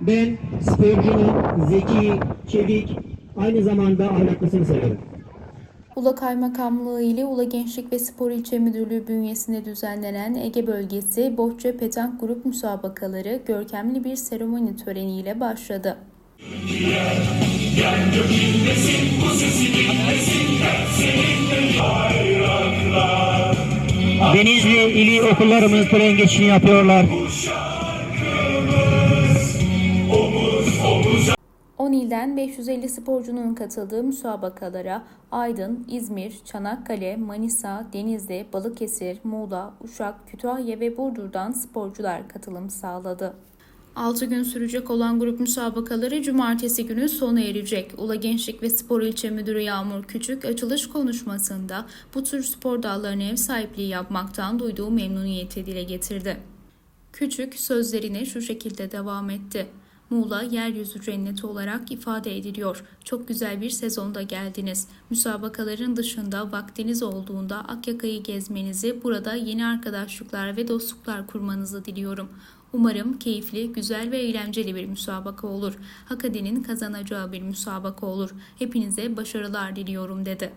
Ben sporcunun zeki, çevik, aynı zamanda ahlaklısını severim. Ula Kaymakamlığı ile Ula Gençlik ve Spor İlçe Müdürlüğü bünyesinde düzenlenen Ege Bölgesi Bohça Petank Grup müsabakaları görkemli bir seremoni töreniyle başladı. Denizli ili okullarımız tren geçişini yapıyorlar. 10 ilden 550 sporcunun katıldığı müsabakalara Aydın, İzmir, Çanakkale, Manisa, Denizli, Balıkesir, Muğla, Uşak, Kütahya ve Burdur'dan sporcular katılım sağladı. 6 gün sürecek olan grup müsabakaları cumartesi günü sona erecek. Ula Gençlik ve Spor İlçe Müdürü Yağmur Küçük açılış konuşmasında bu tür spor dallarına ev sahipliği yapmaktan duyduğu memnuniyeti dile getirdi. Küçük sözlerine şu şekilde devam etti. Muğla yeryüzü cenneti olarak ifade ediliyor. Çok güzel bir sezonda geldiniz. Müsabakaların dışında vaktiniz olduğunda Akyaka'yı gezmenizi, burada yeni arkadaşlıklar ve dostluklar kurmanızı diliyorum. Umarım keyifli, güzel ve eğlenceli bir müsabaka olur. Hakade'nin kazanacağı bir müsabaka olur. Hepinize başarılar diliyorum dedi.